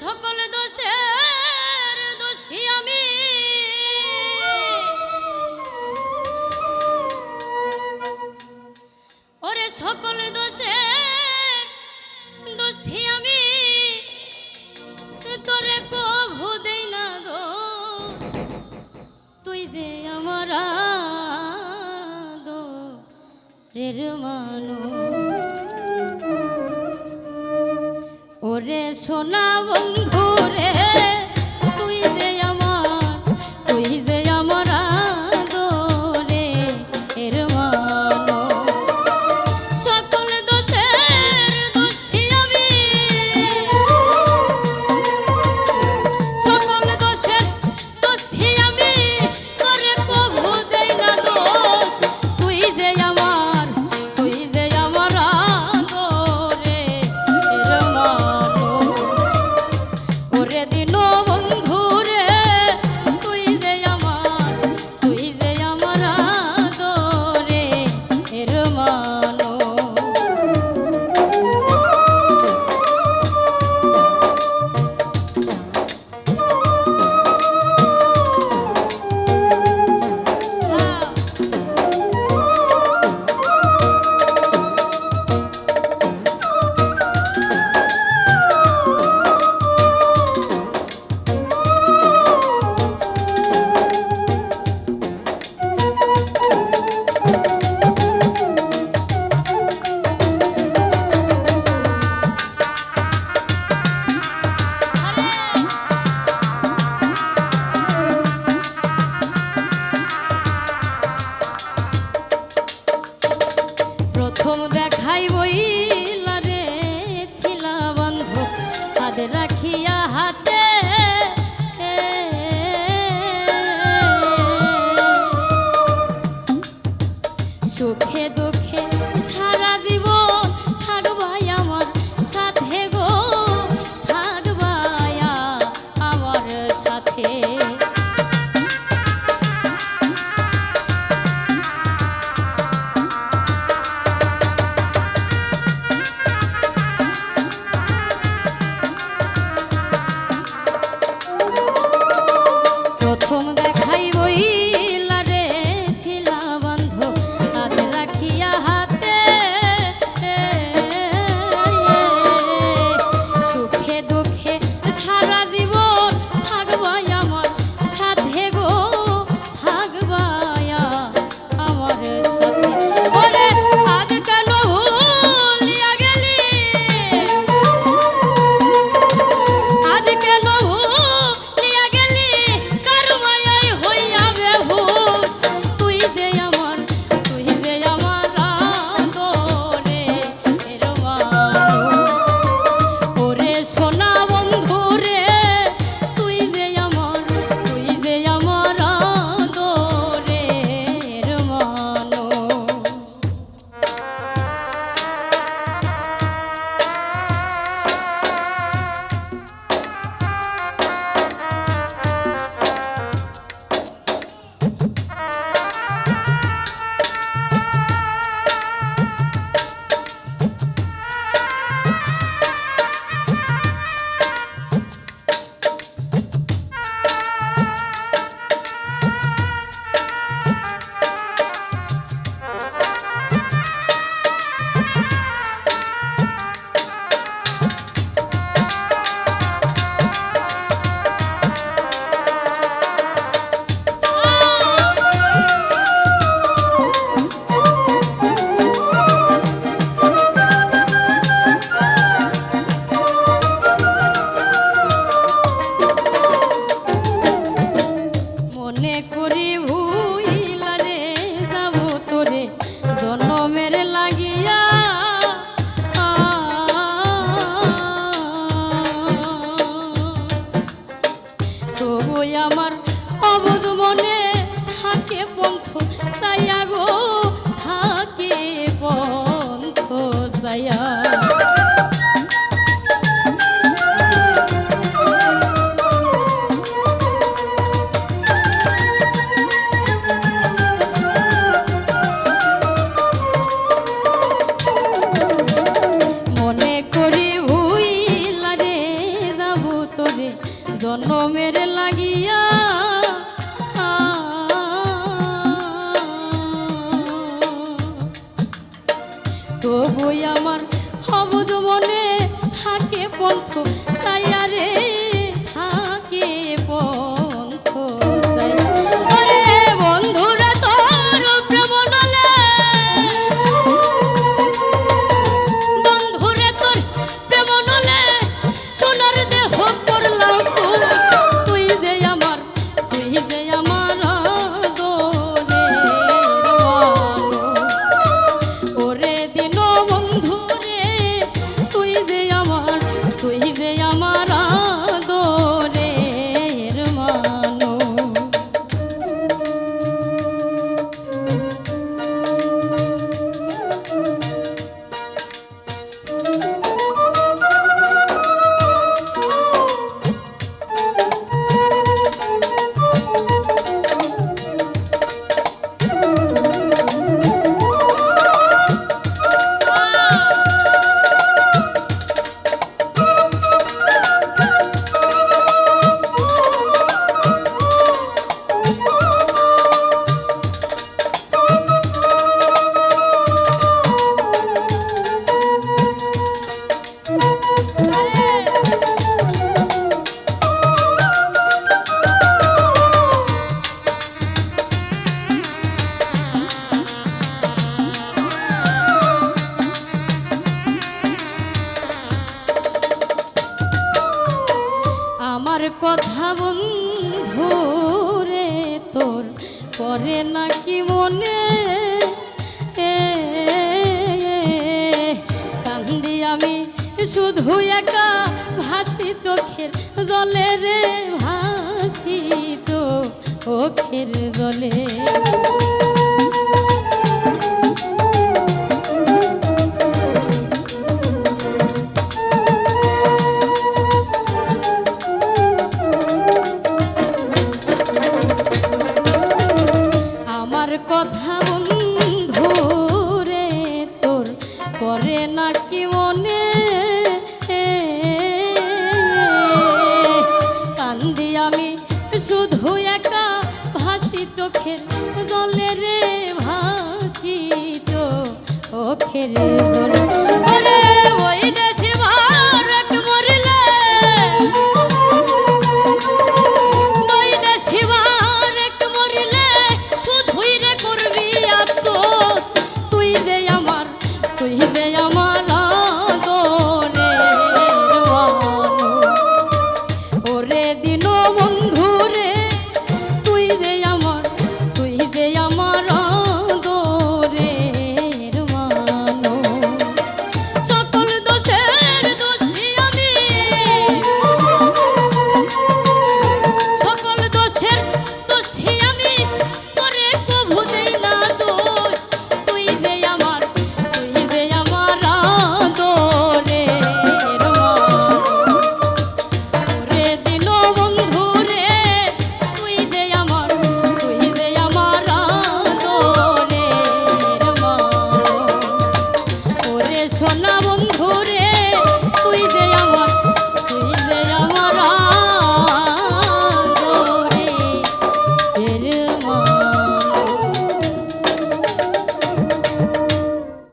সকল দোষের দোষী আমি। ওরে সকল দোষের দোষী আমি। তোরে কভু দেই না গো। তুই যে আমার মানুষ। ওরে সোনা বন্ধু। তোরে জন্মের লাগিয়া। তবুই আমার হবদ মনে থাকে পন্থ আমার শুধু একা ভাসি চোখের জলে রে ভাসি চোখের জলে।